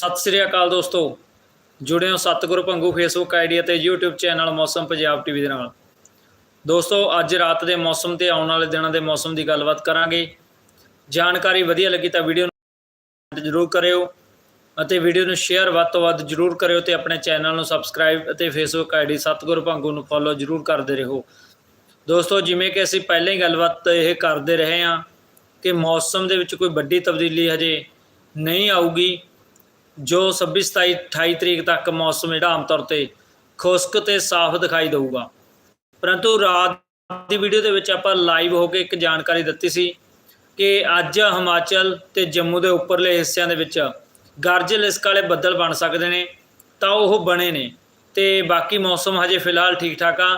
ਸਤਿ ਸ੍ਰੀ ਅਕਾਲ ਦੋਸਤੋ। ਜੁੜੇ ਹੋ ਸਤਿਗੁਰੂ ਭੰਗੂ ਫੇਸਬੁੱਕ ਆਈਡੀ ਅਤੇ YouTube channel Mausam Punjab TV ਦੇ ਨਾਲ। ਦੋਸਤੋ, ਅੱਜ ਰਾਤ ਦੇ ਮੌਸਮ ਤੇ ਆਉਣ ਵਾਲੇ ਦਿਨਾਂ ਦੇ ਮੌਸਮ ਦੀ ਗੱਲਬਾਤ ਕਰਾਂਗੇ। ਜਾਣਕਾਰੀ ਵਧੀਆ ਲੱਗੀ ਤਾਂ ਵੀਡੀਓ ਨੂੰ ਜ਼ਰੂਰ ਕਰਿਓ ਅਤੇ ਵੀਡੀਓ ਨੂੰ ਸ਼ੇਅਰ ਵੱਧ ਤੋਂ ਵੱਧ ਜ਼ਰੂਰ ਕਰਿਓ ਤੇ ਆਪਣੇ ਚੈਨਲ ਨੂੰ ਸਬਸਕ੍ਰਾਈਬ ਅਤੇ ਫੇਸਬੁੱਕ ਆਈਡੀ ਸਤਿਗੁਰ ਭੰਗੂ ਨੂੰ ਫੋਲੋ ਜ਼ਰੂਰ ਕਰਦੇ ਰਹੋ। ਦੋਸਤੋ, ਜਿਵੇਂ ਕਿ ਅਸੀਂ ਪਹਿਲਾਂ ਹੀ ਗੱਲਬਾਤ ਇਹ ਕਰਦੇ ਰਹੇ ਹਾਂ ਕਿ ਮੌਸਮ ਦੇ ਵਿੱਚ ਕੋਈ ਵੱਡੀ ਤਬਦੀਲੀ ਹਜੇ ਨਹੀਂ ਆਊਗੀ। ਜੋ 26 27 28 ਤਰੀਕ ਤੱਕ ਮੌਸਮ ਜਿਹੜਾ ਆਮ ਤੌਰ ਤੇ ਖੁਸ਼ਕ ਤੇ ਸਾਫ਼ ਦਿਖਾਈ ਦੇਊਗਾ। ਪਰੰਤੂ ਰਾਤ ਦੀ ਵੀਡੀਓ ਦੇ ਵਿੱਚ ਆਪਾਂ ਲਾਈਵ ਹੋ ਕੇ ਇੱਕ ਜਾਣਕਾਰੀ ਦਿੱਤੀ ਸੀ ਕਿ ਅੱਜ ਹਿਮਾਚਲ ਤੇ ਜੰਮੂ ਦੇ ਉੱਪਰਲੇ ਹਿੱਸਿਆਂ ਦੇ ਵਿੱਚ ਗਰਜ ਲਿਸਕ ਵਾਲੇ ਬੱਦਲ ਬਣ ਸਕਦੇ ਨੇ, ਤਾਂ ਉਹ ਬਣੇ ਨੇ। ਤੇ ਬਾਕੀ ਮੌਸਮ ਹਜੇ ਫਿਲਹਾਲ ਠੀਕ ਠਾਕ ਆ।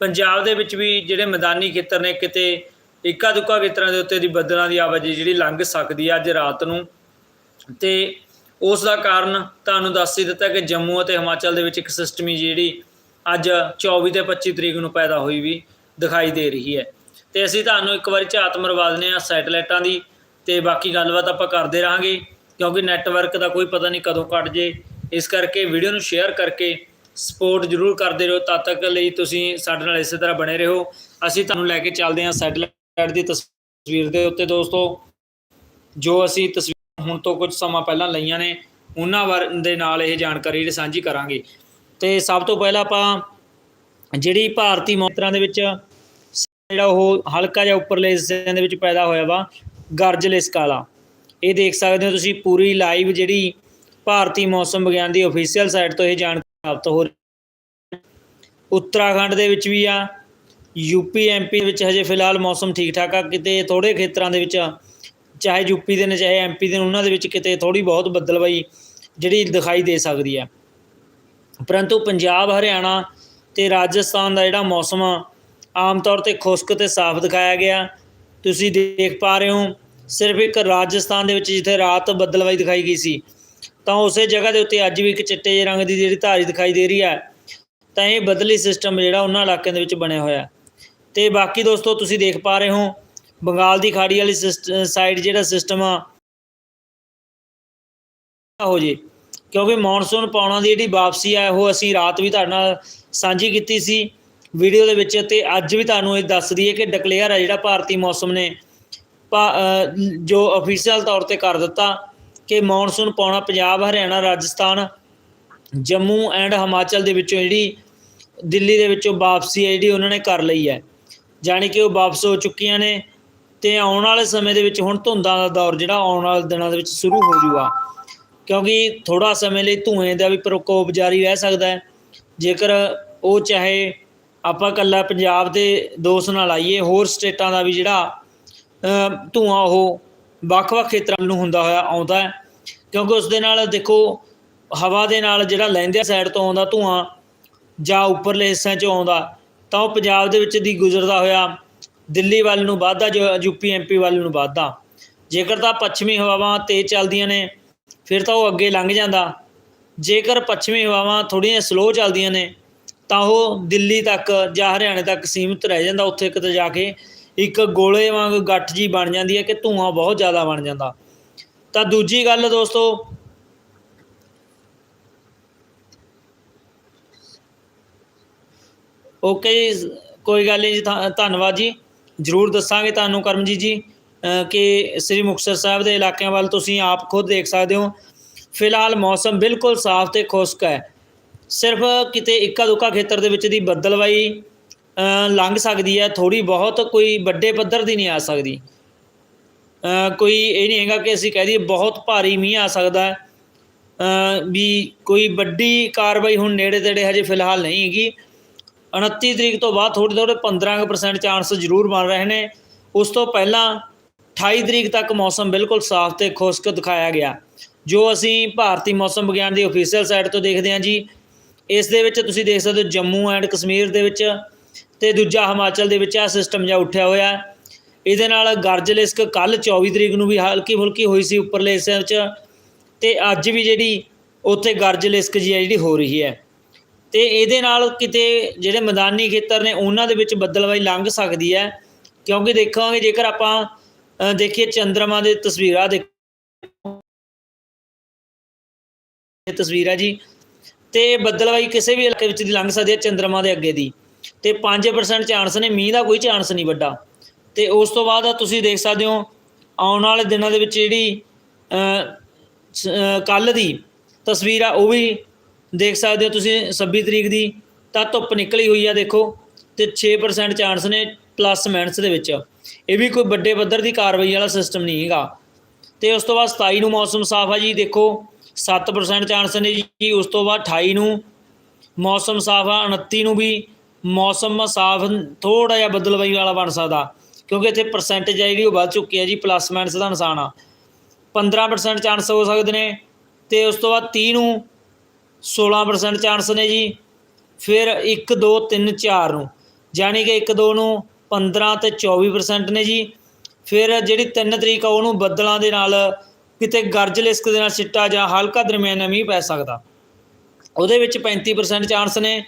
ਪੰਜਾਬ ਦੇ ਵਿੱਚ ਵੀ ਜਿਹੜੇ ਮੈਦਾਨੀ ਖੇਤਰ ਨੇ, ਕਿਤੇ ਇੱਕਾ ਦੁੱਕਾ ਖੇਤਰਾਂ ਦੇ ਉੱਤੇ ਦੀ ਬੱਦਲਾਂ ਦੀ ਆਵਾਜਾਈ ਜਿਹੜੀ ਲੰਘ ਸਕਦੀ ਆ ਅੱਜ ਰਾਤ ਨੂੰ। ਤੇ ਉਸ ਦਾ ਕਾਰਨ ਤੁਹਾਨੂੰ ਦੱਸ ਹੀ ਦਿੱਤਾ ਕਿ ਜੰਮੂ ਅਤੇ ਹਿਮਾਚਲ ਦੇ ਵਿੱਚ ਇੱਕ ਸਿਸਟਮ ਹੀ ਜਿਹੜੀ ਅੱਜ 24 ਤੇ 25 ਤਰੀਕ ਨੂੰ ਪੈਦਾ ਹੋਈ ਵੀ ਦਿਖਾਈ ਦੇ ਰਹੀ ਹੈ। ਤੇ ਅਸੀਂ ਤੁਹਾਨੂੰ ਇੱਕ ਵਾਰੀ ਝਾਤ ਮਰਵਾ ਦਿੰਦੇ ਆ ਸੈਟਲਾਈਟਾਂ ਦੀ ਤੇ ਬਾਕੀ ਗੱਲਬਾਤ ਆਪਾਂ ਕਰਦੇ ਰਹਾਂਗੇ, ਕਿਉਂਕਿ ਨੈਟਵਰਕ ਦਾ ਕੋਈ ਪਤਾ ਨਹੀਂ ਕਦੋਂ ਕੱਟ ਜੇ। ਇਸ ਕਰਕੇ ਵੀਡੀਓ ਨੂੰ ਸ਼ੇਅਰ ਕਰਕੇ ਸਪੋਰਟ ਜ਼ਰੂਰ ਕਰਦੇ ਰਹੋ, ਤਦ ਤੱਕ ਲਈ ਤੁਸੀਂ ਸਾਡੇ ਨਾਲ ਇਸੇ ਤਰ੍ਹਾਂ ਬਣੇ ਰਹੋ। ਅਸੀਂ ਤੁਹਾਨੂੰ ਲੈ ਕੇ ਚੱਲਦੇ ਹਾਂ ਸੈਟਲਾਈਟ ਦੀ ਤਸਵੀਰ ਦੇ ਉੱਤੇ ਦੋਸਤੋ। ਜੋ ਅਸੀਂ ਤਸਵੀਰ ਹੁਣ ਤੋਂ ਕੁਝ ਸਮਾਂ ਪਹਿਲਾਂ ਲਈਆਂ ਨੇ, ਉਹਨਾਂ ਬਾਰੇ ਦੇ ਨਾਲ ਇਹ ਜਾਣਕਾਰੀ ਜਿਹੜੀ ਸਾਂਝੀ ਕਰਾਂਗੇ। ਤੇ ਸਭ ਤੋਂ ਪਹਿਲਾਂ ਆਪਾਂ ਜਿਹੜੀ ਭਾਰਤੀ ਮੌਤਰਾਂ ਦੇ ਵਿੱਚ ਜਿਹੜਾ ਉਹ ਹਲਕਾ ਜਿਹਾ ਉੱਪਰਲੇ ਹਿੱਸਿਆਂ ਦੇ ਵਿੱਚ ਪੈਦਾ ਹੋਇਆ ਵਾ ਗਰਜ ਲਿਸਕ ਵਾਲਾ ਇਹ ਦੇਖ ਸਕਦੇ ਹੋ ਤੁਸੀਂ ਪੂਰੀ ਲਾਈਵ ਜਿਹੜੀ ਭਾਰਤੀ ਮੌਸਮ ਵਿਗਿਆਨ ਦੀ ਅਫੀਸ਼ੀਅਲ ਸਾਈਟ ਤੋਂ ਇਹ ਜਾਣਕਾਰੀ ਪ੍ਰਾਪਤ ਹੋ ਰਹੀ ਉੱਤਰਾਖੰਡ ਦੇ ਵਿੱਚ ਵੀ ਆ ਯੂਪੀ ਐਮਪੀ ਵਿੱਚ ਹਜੇ ਫਿਲਹਾਲ ਮੌਸਮ ਠੀਕ ਠਾਕ ਆ, ਕਿਤੇ ਥੋੜੇ ਖੇਤਰਾਂ ਦੇ ਵਿੱਚ ਚਾਹੇ ਯੂਪੀ ਦੇ ਨੇ, ਚਾਹੇ ਐਮਪੀ ਦੇ ਨੇ, ਉਹਨਾਂ ਦੇ ਵਿੱਚ ਕਿਤੇ ਥੋੜੀ ਬਹੁਤ ਬੱਦਲਵਾਈ ਜਿਹੜੀ ਦਿਖਾਈ ਦੇ ਸਕਦੀ ਹੈ ਪਰੰਤੂ ਪੰਜਾਬ, ਹਰਿਆਣਾ ਤੇ ਰਾਜਸਥਾਨ ਦਾ ਜਿਹੜਾ ਮੌਸਮ ਆ, ਆਮ ਤੌਰ ਤੇ ਖੁਸ਼ਕ ਤੇ ਸਾਫ਼ ਦਿਖਾਇਆ ਗਿਆ ਤੁਸੀਂ ਦੇਖ ਪਾ ਰਹੇ ਹੋ, ਸਿਰਫ ਇੱਕ ਰਾਜਸਥਾਨ ਦੇ ਵਿੱਚ ਜਿੱਥੇ ਰਾਤ ਬੱਦਲਵਾਈ ਦਿਖਾਈ ਗਈ ਸੀ, ਤਾਂ ਉਸੇ ਜਗ੍ਹਾ ਦੇ ਉੱਤੇ ਅੱਜ ਵੀ ਇੱਕ ਚਿੱਟੇ ਜਿਹੇ ਰੰਗ ਦੀ ਜਿਹੜੀ ਧਾਰੀ ਦਿਖਾਈ ਦੇ ਰਹੀ ਹੈ, ਤਾਂ ਇਹ ਬਦਲੀ ਸਿਸਟਮ ਜਿਹੜਾ ਉਹਨਾਂ ਇਲਾਕਿਆਂ ਦੇ ਵਿੱਚ ਬਣਿਆ ਹੋਇਆ ਹੈ। ਤੇ ਬਾਕੀ ਦੋਸਤੋ, ਤੁਸੀਂ ਦੇਖ ਪਾ ਰਹੇ ਹੋ ਬੰਗਾਲ ਦੀ ਖਾੜੀ ਵਾਲੀ ਸਾਈਡ ਜਿਹੜਾ ਸਿਸਟਮ ਆ ਹੋ ਜੇ। ਕਿਉਂਕਿ ਮੌਨਸੂਨ ਪਾਉਣਾ ਦੀ ਜਿਹੜੀ ਵਾਪਸੀ ਆ, ਉਹ ਅਸੀਂ ਰਾਤ ਵੀ ਤੁਹਾਡੇ ਨਾਲ ਸਾਂਝੀ ਕੀਤੀ ਸੀ ਵੀਡੀਓ ਦੇ ਵਿੱਚ, ਤੇ ਅੱਜ ਵੀ ਤੁਹਾਨੂੰ ਇਹ ਦੱਸ ਦਈਏ ਕਿ ਡਿਕਲੇਅਰ ਆ ਜਿਹੜਾ ਭਾਰਤੀ ਮੌਸਮ ਨੇ, ਭਾ- ਜੋ ਅਫੀਸ਼ੀਅਲ ਤੌਰ ਤੇ ਕਰ ਦਿੱਤਾ ਕਿ ਮੌਨਸੂਨ ਪਾਉਣਾ ਪੰਜਾਬ, ਹਰਿਆਣਾ, ਰਾਜਸਥਾਨ, ਜੰਮੂ ਐਂਡ ਹਿਮਾਚਲ ਦੇ ਵਿੱਚੋਂ ਜਿਹੜੀ ਦਿੱਲੀ ਦੇ ਵਿੱਚੋਂ ਵਾਪਸੀ ਹੈ ਜਿਹੜੀ ਉਹਨਾਂ ਨੇ ਕਰ ਲਈ ਹੈ। ਜਾਣੀ ਕਿ ਉਹ ਵਾਪਸ ਹੋ ਚੁੱਕੀਆਂ ਨੇ। ਤੇ ਆਉਣ ਵਾਲੇ ਸਮੇਂ ਦੇ ਵਿੱਚ ਹੁਣ ਧੁੰਦਾਂ ਦਾ ਦੌਰ ਜਿਹੜਾ ਆਉਣ ਵਾਲੇ ਦਿਨਾਂ ਦੇ ਵਿੱਚ ਸ਼ੁਰੂ ਹੋ ਜੂਗਾ। ਕਿਉਂਕਿ ਥੋੜਾ ਸਮੇਂ ਲਈ ਧੂਏ ਦਾ ਵੀ ਪ੍ਰਕੋਪ ਜਾਰੀ ਰਹਿ ਸਕਦਾ ਹੈ। ਜੇਕਰ ਉਹ ਚਾਹੇ ਆਪਾਂ ਕੱਲਾ ਪੰਜਾਬ ਦੇ ਦੋਸਤ ਨਾਲ ਆਈਏ ਹੋਰ ਸਟੇਟਾਂ ਦਾ ਵੀ ਜਿਹੜਾ ਅ, ਧੂਆਂ ਉਹ ਵੱਖ-ਵੱਖ ਖੇਤਰਾਂ ਨੂੰ ਹੁੰਦਾ ਹੋਇਆ ਆਉਂਦਾ ਹੈ। ਕਿਉਂਕਿ ਉਸ ਦੇ ਨਾਲ ਦੇਖੋ ਹਵਾ ਦੇ ਨਾਲ ਜਿਹੜਾ ਲਹਿੰਦੇ ਸਾਈਡ ਤੋਂ ਆਉਂਦਾ ਧੂਆਂ ਜਾਂ ਉੱਪਰਲੇ ਹਿੱਸਿਆਂ 'ਚੋਂ ਆਉਂਦਾ ਤਾਂ ਉਹ ਪੰਜਾਬ ਦੇ ਵਿੱਚ ਦੀ ਗੁਜ਼ਰਦਾ ਹੋਇਆ ਦਿੱਲੀ ਵੱਲ ਨੂੰ ਵੱਧਦਾ, ਜੋ ਯੂਪੀ ਐਮਪੀ ਵੱਲ ਨੂੰ ਵੱਧਦਾ। ਜੇਕਰ ਤਾਂ ਪੱਛਮੀ ਹਵਾਵਾਂ ਤੇਜ਼ ਚੱਲਦੀਆਂ ਨੇ, ਫਿਰ ਤਾਂ ਉਹ ਅੱਗੇ ਲੰਘ ਜਾਂਦਾ। ਜੇਕਰ ਪੱਛਮੀ ਹਵਾਵਾਂ ਥੋੜ੍ਹੀਆਂ ਸਲੋ ਚੱਲਦੀਆਂ ਨੇ, ਤਾਂ ਉਹ ਦਿੱਲੀ ਤੱਕ ਜਾਂ ਹਰਿਆਣੇ ਤੱਕ ਸੀਮਿਤ ਰਹਿ ਜਾਂਦਾ। ਉੱਥੇ ਕਿਤੇ ਜਾ ਕੇ ਇੱਕ ਗੋਲੇ ਵਾਂਗ ਗੱਠ ਜੀ ਬਣ ਜਾਂਦੀ ਹੈ ਕਿ ਧੂਆਂ ਬਹੁਤ ਜ਼ਿਆਦਾ ਬਣ ਜਾਂਦਾ। ਤਾਂ ਦੂਜੀ ਗੱਲ ਦੋਸਤੋ, ਓਕੇ ਜੀ, ਕੋਈ ਗੱਲ ਨਹੀਂ ਜੀ ਧੰਨਵਾਦ ਜੀ। ਜਰੂਰ ਦੱਸਾਂਗੇ ਤੁਹਾਨੂੰ ਕਰਮਜੀਤ ਜੀ ਅ, ਕਿ ਸ੍ਰੀ ਮੁਕਤਸਰ ਸਾਹਿਬ ਦੇ ਇਲਾਕਿਆਂ ਵੱਲ ਤੁਸੀਂ ਆਪ ਖੁਦ ਦੇਖ ਸਕਦੇ ਹੋ। ਫਿਲਹਾਲ ਮੌਸਮ ਬਿਲਕੁਲ ਸਾਫ਼ ਤੇ ਖੁਸ਼ਕ ਹੈ। ਸਿਰਫ ਕਿਤੇ ਇੱਕਾ ਦੁੱਕਾ ਖੇਤਰ ਦੇ ਵਿੱਚ ਦੀ ਬੱਦਲਵਾਈ ਲੰਘ ਸਕਦੀ ਹੈ। ਥੋੜੀ ਬਹੁਤ ਕੋਈ ਵੱਡੇ ਪੱਧਰ ਦੀ ਨਹੀਂ ਆ ਸਕਦੀ। ਕੋਈ ਇਹ ਨਹੀਂ ਹੈਗਾ ਕਿ ਅਸੀਂ ਕਹਿ ਦਈਏ ਬਹੁਤ ਭਾਰੀ ਮੀਂਹ ਆ ਸਕਦਾ ਹੈ। ਵੀ ਕੋਈ ਵੱਡੀ ਕਾਰਵਾਈ ਹੁਣ ਨੇੜੇ ਤੇੜੇ ਹਜੇ ਫਿਲਹਾਲ ਨਹੀਂ ਹੈਗੀ। 29 ਤਰੀਕ ਤੋਂ ਬਾਅਦ ਥੋੜ੍ਹੇ ਥੋੜ੍ਹੇ 15% ਚਾਂਸ ਜ਼ਰੂਰ ਬਣ ਰਹੇ ਨੇ। ਉਸ ਤੋਂ ਪਹਿਲਾਂ 28 ਤਰੀਕ ਤੱਕ ਮੌਸਮ ਬਿਲਕੁਲ ਸਾਫ਼ ਤੇ ਖੁਸ਼ਕ ਦਿਖਾਇਆ ਗਿਆ। ਜੋ ਅਸੀਂ ਭਾਰਤੀ ਮੌਸਮ ਵਿਗਿਆਨ ਦੀ ਅਫੀਸ਼ੀਅਲ ਸਾਈਟ ਤੋਂ ਦੇਖਦੇ ਹਾਂ ਜੀ, ਇਸ ਦੇ ਵਿੱਚ ਤੁਸੀਂ ਦੇਖ ਸਕਦੇ ਹੋ ਜੰਮੂ ਐਂਡ ਕਸ਼ਮੀਰ ਦੇ ਵਿੱਚ ਤੇ ਦੂਜਾ ਹਿਮਾਚਲ ਦੇ ਵਿੱਚ ਆ ਸਿਸਟਮ ਜਿਹਾ ਉੱਠਿਆ ਹੋਇਆ। ਇਹਦੇ ਨਾਲ ਗਰਜ ਲਿਸਕ ਕੱਲ 24 ਤਰੀਕ ਨੂੰ ਵੀ ਹਲਕੀ ਫੁਲਕੀ ਹੋਈ ਸੀ ਉੱਪਰਲੇ ਹਿੱਸਿਆਂ ਵਿੱਚ ਤੇ ਅੱਜ ਵੀ ਜਿਹੜੀ ਉੱਥੇ ਗਰਜ ਲਿਸਕ ਜੀ ਹੈ ਜਿਹੜੀ ਹੋ ਰਹੀ ਹੈ। ਤੇ ਇਹਦੇ ਨਾਲ ਕਿਤੇ ਜਿਹੜੇ ਮੈਦਾਨੀ ਖੇਤਰ ਨੇ, ਉਹਨਾਂ ਦੇ ਵਿੱਚ ਬੱਦਲਵਾਈ ਲੰਘ ਸਕਦੀ ਹੈ। ਕਿਉਂਕਿ ਦੇਖਾਂਗੇ, ਜੇਕਰ ਆਪਾਂ ਦੇਖੀਏ ਚੰ드ਰਮਾ ਦੇ ਤਸਵੀਰਾਂ ਦੇ ਤਸਵੀਰ ਹੈ ਜੀ। ਤੇ ਇਹ ਕਿਸੇ ਵੀ ਇਲਾਕੇ ਵਿੱਚ ਦੀ ਲੰਘ ਸਕਦੀ ਹੈ ਚੰਦਰਮਾ ਦੇ ਅੱਗੇ ਦੀ। ਤੇ 5% ਚਾਂਸ ਨੇ, ਮੀਂਹ ਦਾ ਕੋਈ ਚਾਂਸ ਨਹੀਂ ਵੱਡਾ। ਤੇ ਉਸ ਤੋਂ ਬਾਅਦ ਤੁਸੀਂ ਦੇਖ ਸਕਦੇ ਹੋ, ਆਉਣ ਵਾਲੇ ਦਿਨਾਂ ਦੇ ਵਿੱਚ ਜਿਹੜੀ ਕੱਲ ਦੀ ਤਸਵੀਰ ਆ, ਉਹ ਵੀ ਦੇਖ ਸਕਦੇ ਹੋ ਤੁਸੀਂ 26 ਤਰੀਕ ਦੀ, ਤਾਂ ਧੁੱਪ ਨਿਕਲੀ ਹੋਈ ਆ ਦੇਖੋ, ਤੇ 6% ਚਾਂਸ ਨੇ ਪਲੱਸ ਮਾਈਨਸ ਦੇ ਵਿੱਚ। ਇਹ ਵੀ ਕੋਈ ਵੱਡੇ ਪੱਧਰ ਦੀ ਕਾਰਵਾਈ ਵਾਲਾ ਸਿਸਟਮ ਨਹੀਂ ਹੈਗਾ। ਤੇ ਉਸ ਤੋਂ ਬਾਅਦ 27 ਨੂੰ ਮੌਸਮ ਸਾਫ਼ ਆ ਜੀ, ਦੇਖੋ 7% ਚਾਂਸ ਨੇ ਜੀ, ਉਸ ਤੋਂ ਬਾਅਦ 28 ਨੂੰ ਮੌਸਮ ਸਾਫ਼ ਆ 29 ਨੂੰ ਵੀ ਮੌਸਮ ਸਾਫ਼ ਥੋੜਾ ਜਿਹਾ ਬਦਲਵਾਈ ਵਾਲਾ ਬਣ ਸਕਦਾ, ਕਿਉਂਕਿ ਇੱਥੇ ਪਰਸੈਂਟੇਜ ਆ ਜਿਹੜੀ ਉਹ ਵੱਧ ਚੁੱਕੀ ਹੈ ਜੀ ਪਲੱਸ ਮਾਈਨਸ ਦਾ ਨਿਸ਼ਾਨ ਆ। 15% ਚਾਂਸ ਹੋ ਸਕਦੇ ਨੇ, ਤੇ ਉਸ ਤੋਂ ਬਾਅਦ 30 ਨੂੰ 16% ਚਾਂਸ ਨੇ ਜੀ। ਫਿਰ 1 2 3 4 ਨੂੰ। ਯਾਨੀ ਕਿ 1 2 ਨੂੰ 15 ਤੇ 24% ਨੇ ਜੀ। ਫਿਰ ਜਿਹੜੀ 3 ਤਰੀਕ ਆ, ਉਹਨੂੰ ਬੱਦਲਾਂ ਦੇ ਨਾਲ ਕਿਤੇ ਗਰਜ ਲਿਸਕ ਦੇ ਨਾਲ ਸਿੱਟਾ ਜਾਂ ਹਲਕਾ ਦਰਮਿਆਨਾ ਮੀਂਹ ਪੈ ਸਕਦਾ। ਉਹਦੇ ਵਿੱਚ 35% ਚਾਂਸ ਨੇ।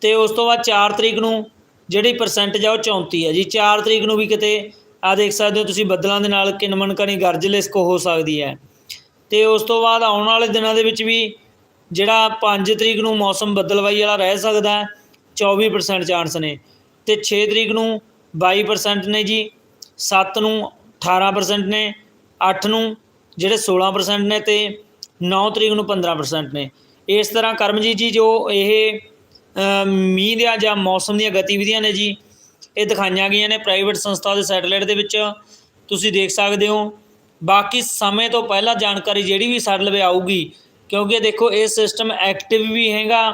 ਤੇ ਉਸ ਤੋਂ ਬਾਅਦ 4 ਤਰੀਕ ਨੂੰ ਜਿਹੜੀ ਪਰਸੈਂਟੇਜ ਆ ਉਹ 34 ਹੈ ਜੀ। 4 ਤਰੀਕ ਨੂੰ ਵੀ ਕਿਤੇ ਆ ਦੇਖ ਸਕਦੇ ਹੋ ਤੁਸੀਂ ਬੱਦਲਾਂ ਦੇ ਨਾਲ ਕਿਨਮਨ ਕਣੀ ਗਰਜ ਲਿਸਕ ਹੋ ਸਕਦੀ ਹੈ। ਤੇ ਉਸ ਤੋਂ ਬਾਅਦ ਆਉਣ ਵਾਲੇ ਦਿਨਾਂ ਦੇ ਵਿੱਚ ਵੀ ਜਿਹੜਾ 5 ਤਰੀਕ ਨੂੰ ਮੌਸਮ ਬੱਦਲਵਾਈ ਵਾਲਾ ਰਹਿ ਸਕਦਾ ਹੈ 24% ਚਾਂਸ ਨੇ। ਤੇ 6 ਤਰੀਕ ਨੂੰ 22% ਨੇ ਜੀ 7 ਨੂੰ 18% ਨੇ 8 ਨੂੰ ਜਿਹੜੇ 16% ਨੇ ਤੇ 9 ਤਰੀਕ ਨੂੰ 15% ਨੇ। ਇਸ ਤਰ੍ਹਾਂ ਕਰਮਜੀਤ ਜੀ, ਜੋ ਇਹ ਮੀਂਹ ਦੀਆਂ ਜਾਂ ਮੌਸਮ ਦੀਆਂ ਗਤੀਵਿਧੀਆਂ ਨੇ ਜੀ, ਇਹ ਦਿਖਾਈਆਂ ਗਈਆਂ ਨੇ ਪ੍ਰਾਈਵੇਟ ਸੰਸਥਾ ਦੇ ਸੈਟੇਲਾਈਟ ਦੇ ਵਿੱਚ। ਤੁਸੀਂ ਦੇਖ ਸਕਦੇ ਹੋ। ਬਾਕੀ ਸਮੇਂ ਤੋਂ ਪਹਿਲਾਂ ਜਾਣਕਾਰੀ ਜਿਹੜੀ ਵੀ ਸਾਡੇ ਲਵੇ ਆਊਗੀ ਕਿਉਂਕਿ ਦੇਖੋ ਇਹ ਸਿਸਟਮ ਐਕਟਿਵ ਵੀ ਹੈਗਾ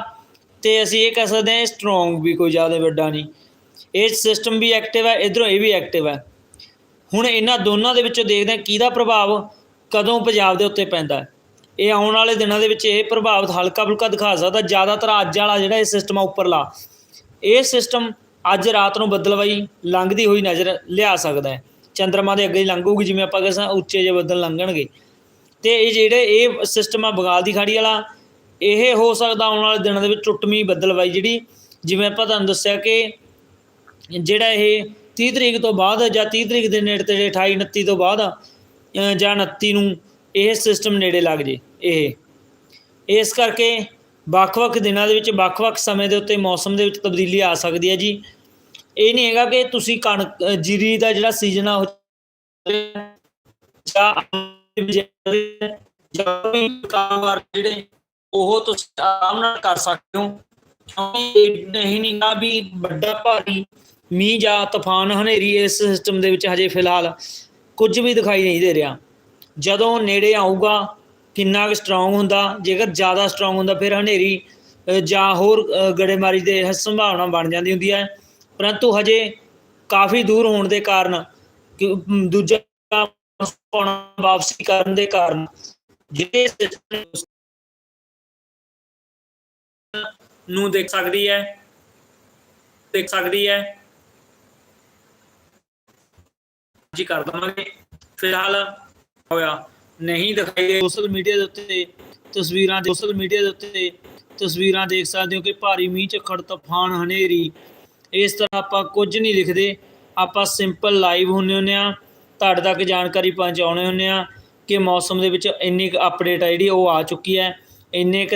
ਤੇ ਅਸੀਂ ਇਹ ਕਹਿ ਸਕਦੇ ਹਾਂ ਸਟਰੋਂਗ ਵੀ ਕੋਈ ਜ਼ਿਆਦਾ ਵੱਡਾ ਨਹੀਂ। ਇਹ ਸਿਸਟਮ ਵੀ ਐਕਟਿਵ ਹੈ, ਇਧਰੋਂ ਇਹ ਵੀ ਐਕਟਿਵ ਹੈ। ਹੁਣ ਇਹਨਾਂ ਦੋਨਾਂ ਦੇ ਵਿੱਚੋਂ ਦੇਖਦੇ ਹਾਂ ਕਿਹਦਾ ਪ੍ਰਭਾਵ ਕਦੋਂ ਪੰਜਾਬ ਦੇ ਉੱਤੇ ਪੈਂਦਾ ਇਹ ਆਉਣ ਵਾਲੇ ਦਿਨਾਂ ਦੇ ਵਿੱਚ ਇਹ ਪ੍ਰਭਾਵ ਹਲਕਾ ਫੁਲਕਾ ਦਿਖਾ ਸਕਦਾ, ਜ਼ਿਆਦਾਤਰ ਅੱਜ ਵਾਲਾ ਜਿਹੜਾ ਇਹ ਸਿਸਟਮ ਆ ਉੱਪਰਲਾ, ਇਹ ਸਿਸਟਮ ਅੱਜ ਰਾਤ ਨੂੰ ਬੱਦਲਵਾਈ ਲੰਘਦੀ ਹੋਈ ਨਜ਼ਰ ਲਿਆ ਸਕਦਾ ਹੈ। ਚੰਦਰਮਾ ਦੇ ਅੱਗੇ ਲੰਘੂਗੀ, ਜਿਵੇਂ ਆਪਾਂ ਕਹਿੰਦੇ ਉੱਚੇ ਜਿਹੇ ਬੱਦਲ ਲੰਘਣਗੇ। ਤੇ ਇਹ ਜਿਹੜੇ ਇਹ ਸਿਸਟਮ ਆ ਬੰਗਾਲ ਦੀ ਖਾੜੀ ਵਾਲਾ, ਇਹ ਹੋ ਸਕਦਾ ਆਉਣ ਵਾਲੇ ਦਿਨਾਂ ਦੇ ਵਿੱਚ ਟੁੱਟਵੀਂ ਬੱਦਲਵਾਈ ਜਿਹੜੀ, ਜਿਵੇਂ ਆਪਾਂ ਤੁਹਾਨੂੰ ਦੱਸਿਆ ਕਿ ਜਿਹੜਾ ਇਹ 30 ਤਰੀਕ ਤੋਂ ਬਾਅਦ ਜਾਂ 30 ਤਰੀਕ ਦੇ ਨੇੜੇ ਤੇੜੇ 28 29 ਤੋਂ ਬਾਅਦ ਜਾਂ 29 ਨੂੰ ਇਹ ਸਿਸਟਮ ਨੇੜੇ ਲੱਗ ਜੇ, ਇਹ। ਇਸ ਕਰਕੇ ਵੱਖ-ਵੱਖ ਦਿਨਾਂ ਦੇ ਵਿੱਚ, ਵੱਖ-ਵੱਖ ਸਮੇਂ ਦੇ ਉੱਤੇ ਮੌਸਮ ਦੇ ਵਿੱਚ ਤਬਦੀਲੀ ਆ ਸਕਦੀ ਹੈ ਜੀ। ਇਹ ਨਹੀਂ ਹੈਗਾ ਕਿ ਤੁਸੀਂ ਕਣਕ ਜੀਰੀ ਦਾ ਜਿਹੜਾ ਸੀਜ਼ਨ ਆ ਉਹ ਜਾਂ ਜਾਂ ਕਾਰੋਬਾਰ ਜਿਹੜੇ ਉਹ ਤੁਸੀਂ ਆਰਾਮ ਨਾਲ ਕਰ ਸਕਦੇ ਹੋ ਕਿਉਂਕਿ ਇਹ ਨਹੀਂ ਨਿਗਾ ਵੀ ਵੱਡਾ ਭਾਰੀ ਮੀਂਹ ਜਾਂ ਤੂਫਾਨ ਹਨੇਰੀ ਇਸ ਸਿਸਟਮ ਦੇ ਵਿੱਚ ਹਜੇ ਫਿਲਹਾਲ ਕੁਝ ਵੀ ਦਿਖਾਈ ਨਹੀਂ ਦੇ ਰਿਹਾ। ਜਦੋਂ ਨੇੜੇ ਆਊਗਾ, ਕਿੰਨਾ ਕੁ ਸਟਰੋਂਗ ਹੁੰਦਾ ਜੇਕਰ ਜ਼ਿਆਦਾ ਸਟਰੋਂਗ ਹੁੰਦਾ ਫਿਰ ਹਨੇਰੀ ਜਾਂ ਹੋਰ ਗੜੇਮਾਰੀ ਦੇ ਸੰਭਾਵਨਾ ਬਣ ਜਾਂਦੀ ਹੁੰਦੀ ਹੈ। ਪਰੰਤੂ ਹਜੇ ਕਾਫੀ ਦੂਰ ਹੋਣ ਦੇ ਕਾਰਨ ਦੂਜਾ ਪਾਉਣਾ ਵਾਪਸੀ ਕਰਨ ਦੇ ਕਾਰਨ ਜਿਹੜੇ ਨੂੰ ਦੇਖ ਸਕਦੀ ਹੈ, ਦੇਖ ਸਕਦੀ ਹੈ। ਜੀ ਕਰ ਦਵਾਂਗੇ। ਫਿਲਹਾਲ ਹੋਇਆ। ਨਹੀਂ ਦਿਖਾਈ ਸੋਸ਼ਲ ਮੀਡੀਆ ਦੇ ਉੱਤੇ ਤਸਵੀਰਾਂ ਸੋਸ਼ਲ ਮੀਡੀਆ ਦੇ ਉੱਤੇ ਤਸਵੀਰਾਂ ਦੇਖ ਸਕਦੇ ਹੋ ਕਿ ਭਾਰੀ ਮੀਂਹ, ਝੱਖੜ, ਤੂਫਾਨ, ਹਨੇਰੀ। ਇਸ ਤਰ੍ਹਾਂ ਆਪਾਂ ਕੁਝ ਨਹੀਂ ਲਿਖਦੇ। ਆਪਾਂ ਸਿੰਪਲ ਲਾਈਵ ਹੁੰਨੇ ਹੁੰਨੇ ਆ ਤੁਹਾਡੇ ਤੱਕ ਜਾਣਕਾਰੀ ਪਹੁੰਚਾਉਣੇ ਹੁੰਦੇ ਹਾਂ ਕਿ ਮੌਸਮ ਦੇ ਵਿੱਚ ਇੰਨੀ ਕੁ ਅਪਡੇਟ ਆ ਜਿਹੜੀ ਉਹ ਆ ਚੁੱਕੀ ਹੈ। ਇੰਨੇ ਕੁ